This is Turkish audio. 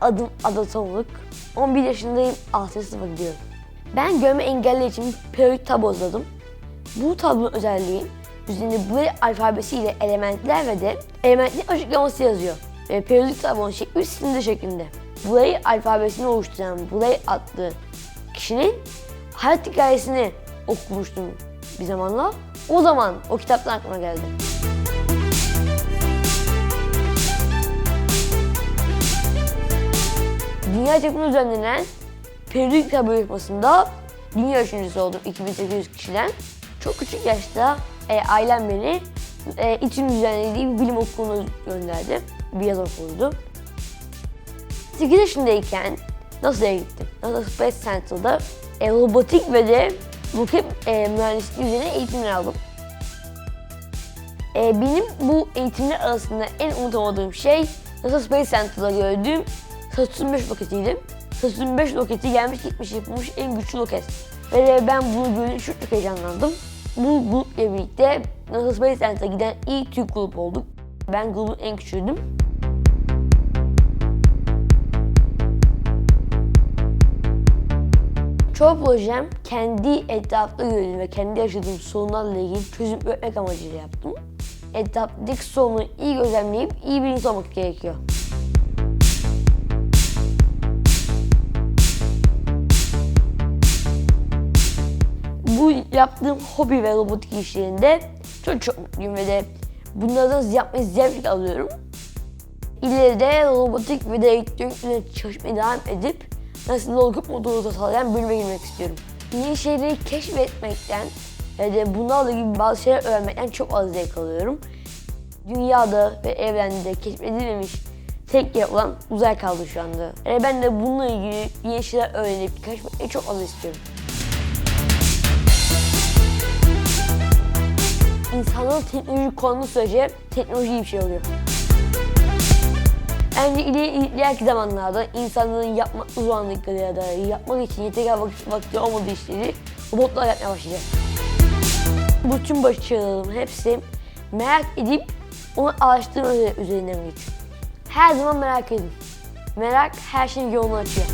adım Ada Tomluk. 11 yaşındayım, 6. sınıfa gidiyorum. Ben görme engelli için periyodik tablo. Bu tablonun özelliği üzerinde Braille alfabesiyle elementler ve de elementlerin açıklaması yazıyor. Ve periyodik tablonun şekli silindir şeklinde. Braille alfabesini oluşturan Braille adlı kişinin hayat hikayesini okumuştum bir zamanla. O zaman o kitaptan aklıma geldi. Dünya çapında düzenlenen periyodik tablo yarışmasında dünya üçüncüsü oldum 2800 kişiden. Çok küçük yaşta e, ailem beni e, için düzenlediği bir bilim okuluna gönderdi. Bir yaz okuluydu. 8 yaşındayken NASA'ya gittim. NASA Space Center'da e, robotik ve de roket e, mühendisliği üzerine eğitimler aldım. E, benim bu eğitimler arasında en unutamadığım şey NASA Space Center'da gördüğüm Saturn 5 roketiydi. Saturn 5 roketi gelmiş gitmiş yapılmış en güçlü roket. Ve ben bunu görünce çok heyecanlandım. Bu grupla birlikte Space Center'a giden ilk Türk grup olduk. Ben grubun en küçüğüydüm. Çoğu projem kendi etrafta gördüğüm ve kendi yaşadığım sorunlarla ilgili çözüm üretmek amacıyla yaptım. Etraftaki sorunu iyi gözlemleyip iyi bir insan olmak gerekiyor. Bu yaptığım hobi ve robotik işlerinde çok çok mutluyum ve de bunlardan yapmayı zevk alıyorum. İleride robotik ve de elektronikle çalışmaya devam edip nasıl dolgup motoru sağlayan bölüme girmek istiyorum. Yeni şeyleri keşfetmekten ve de bunlarla ilgili bazı şeyler öğrenmekten çok az zevk alıyorum. Dünyada ve evrende keşfedilmemiş tek yer olan uzay kaldı şu anda. Yani ben de bununla ilgili yeni şeyler öğrenip keşfetmeyi çok az istiyorum. İnsanların teknoloji kullandığı sürece teknoloji bir şey oluyor. Bence ileri, ileriki zamanlarda insanların yapmak zorlandıkları ya da yapmak için yeterli vakit, vakti olmadığı işleri robotlar yapmaya başlayacak. Bu tüm başarılarımın hepsi merak edip onu araştırma üzerinden geçiyor. Her zaman merak edin. Merak her şeyin yolunu açıyor.